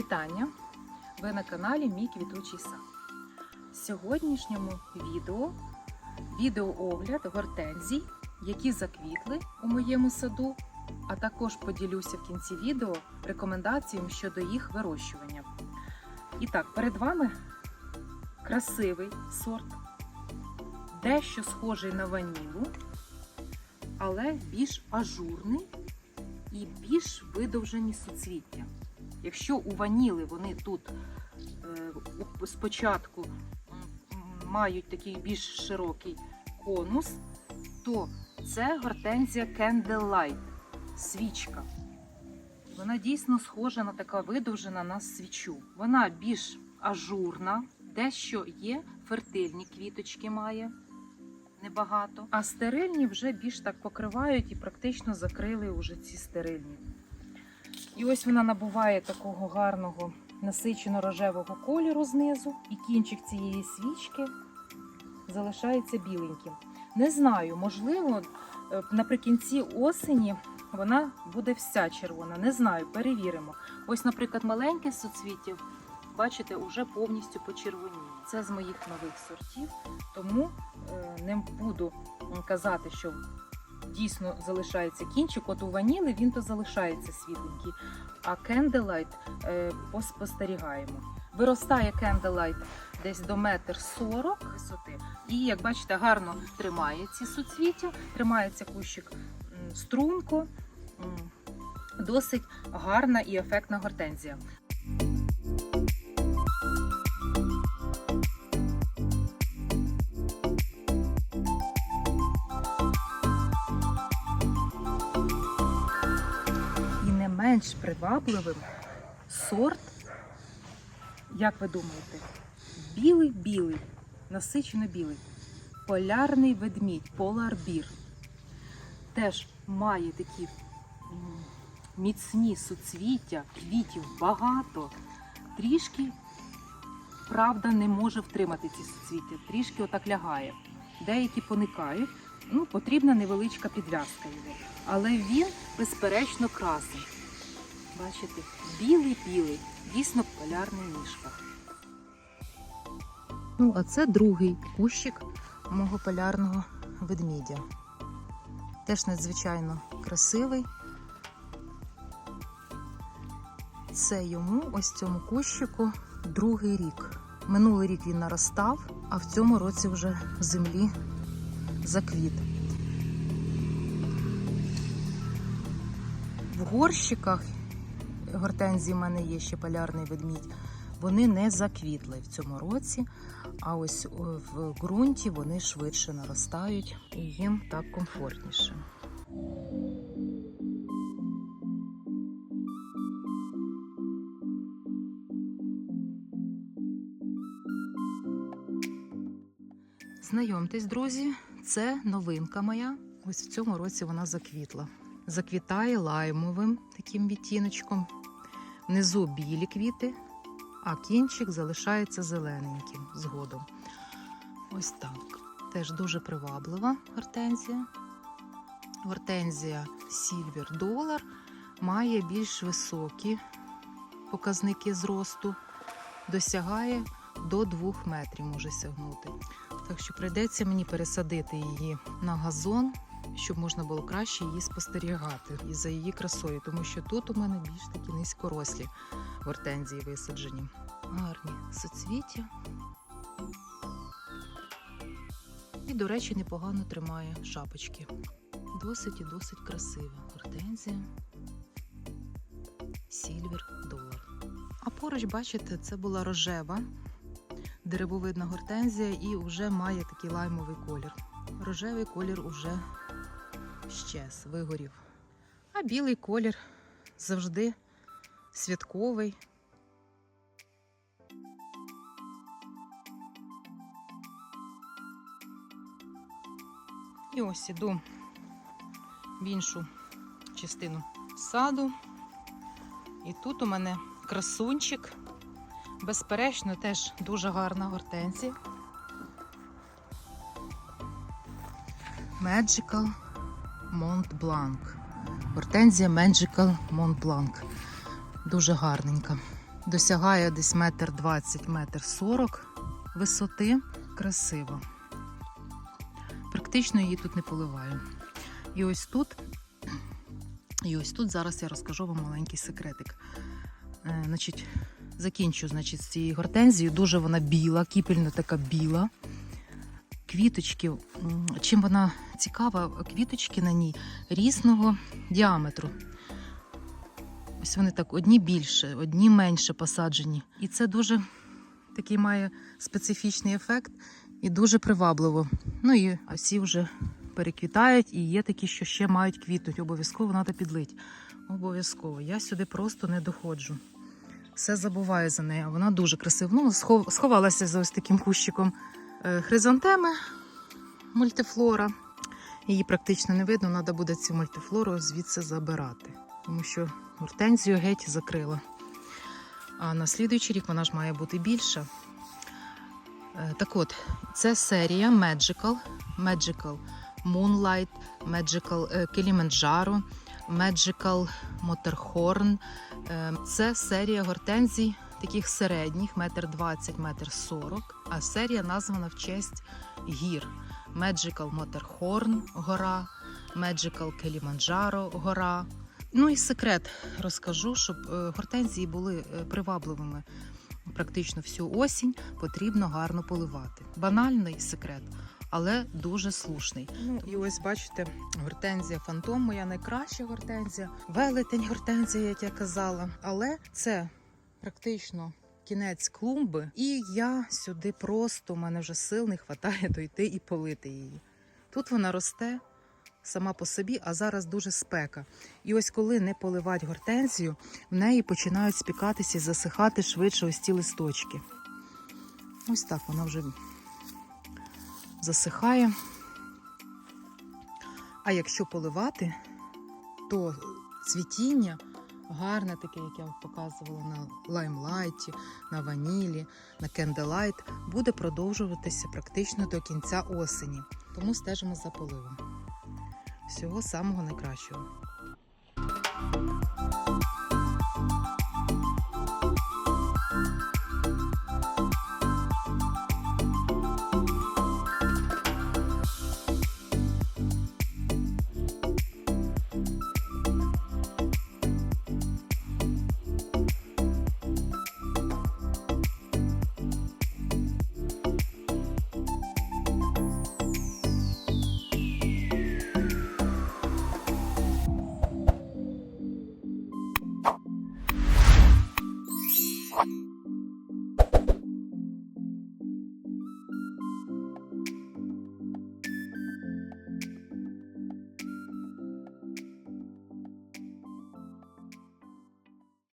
Вітання! Ви на каналі Мій Квітучий сад. В сьогоднішньому відео відеоогляд гортензій, які заквітли у моєму саду, а також поділюся в кінці відео рекомендаціями щодо їх вирощування. І так, перед вами красивий сорт, дещо схожий на ванілу, але більш ажурний і більш видовжені суцвіття. Якщо у ваніли вони тут е, спочатку мають такий більш широкий конус, то це гортензія Candlelight, свічка. Вона дійсно схожа на така видовжена на свічу. Вона більш ажурна, дещо є, фертильні квіточки має небагато. А стерильні вже більш так покривають і практично закрили уже ці стерильні. І ось вона набуває такого гарного насичено-рожевого кольору знизу, і кінчик цієї свічки залишається біленьким. Не знаю, можливо, е, наприкінці осені вона буде вся червона. Не знаю, перевіримо. Ось, наприклад, маленьке суцвіття, бачите, вже повністю почервоніло. Це з моїх нових сортів, тому е, не буду казати, що дійсно залишається кінчик. От у ваніли він то залишається світленький, а е, поспостерігаємо. Виростає Candlelight десь до метр сорок висоти. І, як бачите, гарно тримає ці суцвіття, тримається кущик струнко, досить гарна і ефектна гортензія. Менш привабливим сорт, як ви думаєте, білий-білий, насичено білий, полярний ведмідь, поларбір. Теж має такі міцні суцвіття, квітів багато, трішки, правда, не може втримати ці суцвіття, трішки отак лягає. Деякі поникають, ну, потрібна невеличка підв'язка його. Але він, безперечно, красний. Бачите, білий-білий, дійсно полярний ніжка. Ну, а це другий кущик мого полярного ведмідя. Теж надзвичайно красивий. Це йому ось цьому кущику другий рік. Минулий рік він наростав, а в цьому році вже в землі заквіт. В горщиках гортензії в мене є ще полярний ведмідь. Вони не заквітли в цьому році, а ось в ґрунті вони швидше наростають і їм так комфортніше. Знайомтесь, друзі, це новинка моя. Ось в цьому році вона заквітла. Заквітає лаймовим таким відтіночком. Внизу білі квіти, а кінчик залишається зелененьким згодом. Ось так. Теж дуже приваблива гортензія. Гортензія Silver Dollar має більш високі показники зросту, досягає до 2 метрів може сягнути. Так що прийдеться мені пересадити її на газон, щоб можна було краще її спостерігати і за її красою, тому що тут у мене більш такі низькорослі гортензії висаджені. Гарні соцвіття. І, до речі, непогано тримає шапочки. Досить і досить красива гортензія. Сільвер долар. А поруч, бачите, це була рожева деревовидна гортензія і вже має такий лаймовий колір. Рожевий колір уже щез, вигорів. А білий колір завжди святковий. І ось іду в іншу частину саду. І тут у мене красунчик. Безперечно, теж дуже гарна гортензія. Magical Blanc. Гортензія Magical Blanc. Дуже гарненька. досягає десь метр двадцять, метр сорок висоти. Красиво. Практично її тут не поливаю. І ось тут, і ось тут зараз я розкажу вам маленький секретик. Е, значить, закінчу значить, з цією гортензією. Дуже вона біла, кіпельно така біла. Квіточки, чим вона цікава, квіточки на ній різного діаметру. Ось вони так одні більше, одні менше посаджені. І це дуже такий має специфічний ефект і дуже привабливо. Ну і всі вже переквітають, і є такі, що ще мають квітнуть. Обов'язково треба підлить. Обов'язково. Я сюди просто не доходжу. Все забуваю за нею. Вона дуже красива. Ну, схов- сховалася за ось таким кущиком хризантеми мультифлора. Її практично не видно, треба буде цю мультифлору звідси забирати, тому що гортензію геть закрила. А на слідуючий рік вона ж має бути більша. Е, Так от, це серія Magical, Magical Moonlight, Magical е, Kilimanjaro, Magical Motorhorn. Е, Це серія гортензій таких середніх, метр двадцять, метр сорок. А серія названа в честь гір. Magical Motorhorn гора, Magical Kilimanjaro гора. Ну і секрет розкажу, щоб е, гортензії були е, привабливими практично всю осінь, потрібно гарно поливати. Банальний секрет, але дуже слушний. Ну і ось бачите, гортензія фантом, моя найкраща гортензія, велетень гортензія, як я казала. Але це практично кінець клумби, і я сюди просто у мене вже сил не вистачає дойти і полити її. Тут вона росте сама по собі, а зараз дуже спека. І ось коли не поливати гортензію, в неї починають спікатися і засихати швидше ось ці листочки. Ось так вона вже засихає. А якщо поливати, то цвітіння гарне таке, як я вам показувала на лаймлайті, на ванілі, на кенделайт, буде продовжуватися практично до кінця осені. Тому стежимо за поливом. Всього самого найкращого.